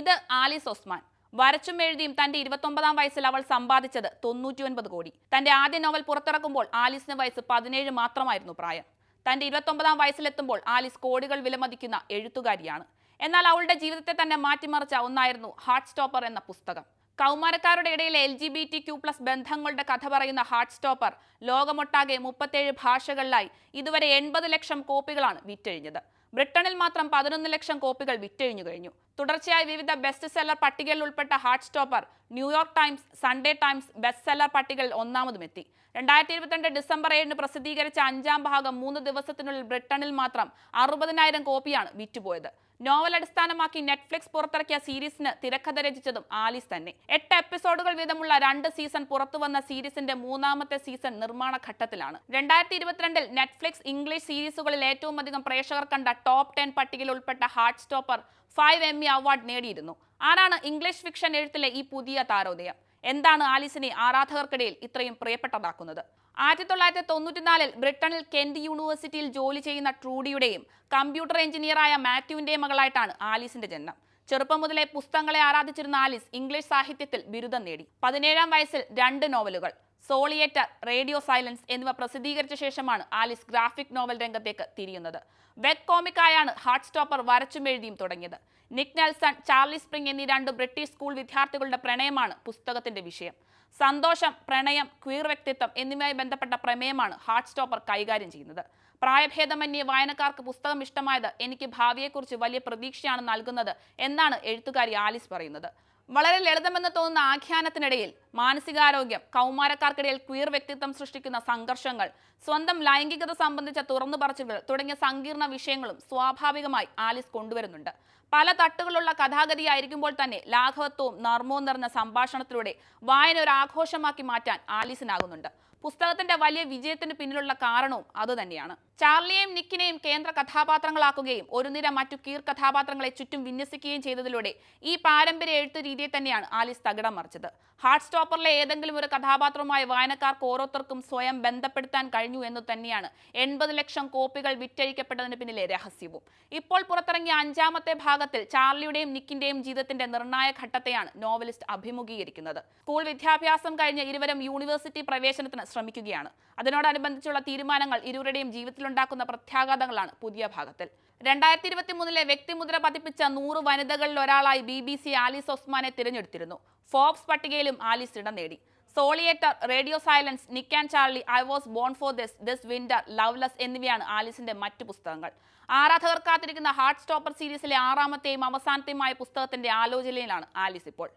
ഇത് Alice Osman. വരച്ചും എഴുതിയും തന്റെ ഇരുപത്തൊമ്പതാം വയസ്സിൽ അവൾ സമ്പാദിച്ചത് തൊണ്ണൂറ്റിയൊൻപത് കോടി. തന്റെ ആദ്യ നോവൽ പുറത്തിറക്കുമ്പോൾ ആലിസിന് വയസ്സ് പതിനേഴ് മാത്രമായിരുന്നു പ്രായം. തന്റെ ഇരുപത്തൊമ്പതാം വയസ്സിലെത്തുമ്പോൾ ആലിസ് കോടികൾ വിലമതിക്കുന്ന എഴുത്തുകാരിയാണ്. എന്നാൽ അവളുടെ ജീവിതത്തെ തന്നെ മാറ്റിമറിച്ച ഒന്നായിരുന്നു ഹാർട്ട് സ്റ്റോപ്പർ എന്ന പുസ്തകം. കൗമാരക്കാരുടെ ഇടയിലെ L G B T Q plus ബന്ധങ്ങളുടെ കഥ പറയുന്ന ഹാർട്ട് സ്റ്റോപ്പർ ലോകമൊട്ടാകെ മുപ്പത്തേഴ് ഭാഷകളിലായി ഇതുവരെ എൺപത് ലക്ഷം കോപ്പികളാണ് വിറ്റഴിഞ്ഞത്. ബ്രിട്ടനിൽ മാത്രം പതിനൊന്ന് ലക്ഷം കോപ്പികൾ വിറ്റഴിഞ്ഞു കഴിഞ്ഞു. തുടർച്ചയായി വിവിധ ബെസ്റ്റ് സെല്ലർ പട്ടികയിൽ ഉൾപ്പെട്ട heart stopper New York times Sunday times best seller പട്ടികയിൽ ഒന്നാമതുമെത്തി. രണ്ടായിരത്തി ഇരുപത്തിരണ്ട് ഡിസംബർ ഏഴിന് പ്രസിദ്ധീകരിച്ച അഞ്ചാം ഭാഗം മൂന്ന് ദിവസത്തിനുള്ളിൽ ബ്രിട്ടനിൽ മാത്രം അറുപതിനായിരം കോപ്പിയാണ് വിറ്റുപോയത്. നോവൽ അടിസ്ഥാനമാക്കി നെറ്റ്ഫ്ലിക്സ് പുറത്തിറക്കിയ സീരീസിന് തിരക്കഥ രചിച്ചതും ആലിസ് തന്നെ. എട്ട് എപ്പിസോഡുകൾ വീതമുള്ള രണ്ട് സീസൺ പുറത്തുവന്ന സീരീസിന്റെ മൂന്നാമത്തെ സീസൺ നിർമ്മാണ ഘട്ടത്തിലാണ്. രണ്ടായിരത്തി ഇരുപത്തിരണ്ടിൽ നെറ്റ്ഫ്ലിക്സ് ഇംഗ്ലീഷ് സീരീസുകളിൽ ഏറ്റവും അധികം പ്രേക്ഷകർ കണ്ട ടോപ്പ് ടെൻ പട്ടികയിൽ ഉൾപ്പെട്ട heart stopper five M E award നേടിയിരുന്നു. ആരാണ് ഇംഗ്ലീഷ് ഫിക്ഷൻ എഴുത്തിലെ ഈ പുതിയ താരോദയം? എന്താണ് ആലിസിനെ ആരാധകർക്കിടയിൽ ഇത്രയും പ്രിയപ്പെട്ടതാക്കുന്നത്? ആയിരത്തി തൊള്ളായിരത്തി തൊണ്ണൂറ്റിനാലിൽ ബ്രിട്ടനിൽ കെന്റ് യൂണിവേഴ്സിറ്റിയിൽ ജോലി ചെയ്യുന്ന ട്രൂഡിയുടെയും കമ്പ്യൂട്ടർ എഞ്ചിനീയറായ മാത്യുവിന്റെയും മകളായിട്ടാണ് ആലിസിന്റെ ജന്മം ചെറുപ്പം മുതലേ പുസ്തകങ്ങളെ ആരാധിച്ചിരുന്ന ആലിസ് ഇംഗ്ലീഷ് സാഹിത്യത്തിൽ ബിരുദം നേടി. പതിനേഴാം വയസ്സിൽ രണ്ട് നോവലുകൾ. സോളിയേറ്റർ റേഡിയോ സൈലൻസ് എന്നിവ പ്രസിദ്ധീകരിച്ച ശേഷമാണ് ആലിസ് ഗ്രാഫിക് നോവൽ രംഗത്തേക്ക് തിരിയുന്നത്. വെബ് കോമിക്കായാണ് ഹാർട്ട് സ്റ്റോപ്പർ വരച്ചും എഴുതിയും തുടങ്ങിയത്. നിക് നെൽസൺ ചാർലി സ്പ്രിംഗ് എന്നീ രണ്ട് ബ്രിട്ടീഷ് സ്കൂൾ വിദ്യാർത്ഥികളുടെ പ്രണയമാണ് പുസ്തകത്തിന്റെ വിഷയം. സന്തോഷം പ്രണയം ക്വീർ വ്യക്തിത്വം എന്നിവയുമായി ബന്ധപ്പെട്ട പ്രമേയമാണ് ഹാർട്ട് സ്റ്റോപ്പർ കൈകാര്യം ചെയ്യുന്നത്. പ്രായഭേദമന്യേ വായനക്കാർക്ക് പുസ്തകം ഇഷ്ടമായത് എനിക്ക് ഭാവിയെക്കുറിച്ച് വലിയ പ്രതീക്ഷയാണ് നൽകുന്നത് എന്നാണ് എഴുത്തുകാരി ആലിസ് പറയുന്നത്. വളരെ ലളിതമെന്ന് തോന്നുന്ന ആഖ്യാനത്തിനിടയിൽ മാനസികാരോഗ്യം കൗമാരക്കാർക്കിടയിൽ ക്വീർ വ്യക്തിത്വം സൃഷ്ടിക്കുന്ന സംഘർഷങ്ങൾ സ്വന്തം ലൈംഗികത സംബന്ധിച്ച തുറന്നു പറച്ചിലുകൾ തുടങ്ങിയ സങ്കീർണ വിഷയങ്ങളും സ്വാഭാവികമായി ആലിസ് കൊണ്ടുവരുന്നുണ്ട്. പല തട്ടുകളുള്ള കഥാഗതിയായിരിക്കുമ്പോൾ തന്നെ ലാഘവത്വവും നർമ്മവും നിറഞ്ഞ സംഭാഷണത്തിലൂടെ വായന ഒരു ആഘോഷമാക്കി മാറ്റാൻ ആലീസിനാകുന്നുണ്ട്. പുസ്തകത്തിന്റെ വലിയ വിജയത്തിന് പിന്നിലുള്ള കാരണവും അതുതന്നെയാണ്. ചാർലിയെയും നിക്കിനെയും കേന്ദ്ര കഥാപാത്രങ്ങളാക്കുകയും ഒരു നിര മറ്റു കീർ കഥാപാത്രങ്ങളെ ചുറ്റും വിന്യസിക്കുകയും ചെയ്തതിലൂടെ ഈ പാരമ്പര്യ എഴുത്തു രീതിയെ തന്നെയാണ് ആലിസ് തകിടം മറിച്ചത്. ഹാർട്ട് സ്റ്റോപ്പറിലെ ഏതെങ്കിലും ഒരു കഥാപാത്രവുമായി വായനക്കാർക്ക് ഓരോരുത്തർക്കും സ്വയം ബന്ധപ്പെടുത്താൻ കഴിഞ്ഞു എന്ന് തന്നെയാണ് എൺപത് ലക്ഷം കോപ്പികൾ വിറ്റഴിക്കപ്പെട്ടതിന് പിന്നിലെ രഹസ്യവും. ഇപ്പോൾ പുറത്തിറങ്ങിയ അഞ്ചാമത്തെ ഭാഗത്തിൽ ചാർലിയുടെയും നിക്കിന്റെയും ജീവിതത്തിന്റെ നിർണായക ഘട്ടത്തെയാണ് നോവലിസ്റ്റ് അഭിമുഖീകരിക്കുന്നത്. സ്കൂൾ വിദ്യാഭ്യാസം കഴിഞ്ഞ് ഇരുവരും യൂണിവേഴ്സിറ്റി പ്രവേശനത്തിന് ശ്രമിക്കുകയാണ്. അതിനോടനുബന്ധിച്ചുള്ള തീരുമാനങ്ങൾ ഇരുവരുടെയും ജീവിതത്തിലുണ്ടാക്കുന്ന പ്രത്യാഘാതങ്ങളാണ് പുതിയ ഭാഗത്തിൽ. രണ്ടായിരത്തി ഇരുപത്തി മൂന്നിലെ വ്യക്തിമുദ്ര പതിപ്പിച്ച നൂറ് വനിതകളിൽ ഒരാളായി ബി ബി സി ആലിസ് ഒസ്മാനെ തിരഞ്ഞെടുത്തിരുന്നു. ഫോബ്സ് പട്ടികയിലും ആലിസ് ഇടം നേടി. Solitaire radio silence Nick and Charlie I was born for this this winter loveless എന്നിവയാണ് ആലിസിന്റെ മറ്റു പുസ്തകങ്ങൾ. ആരാധകർ കാത്തിരിക്കുന്ന ഹാർട്ട് സ്റ്റോപ്പർ സീരീസിലെ ആറാമത്തെയും അവസാനത്തെയുമായ പുസ്തകത്തിന്റെ ആലോചനയിലാണ് ആലിസ് ഇപ്പോൾ.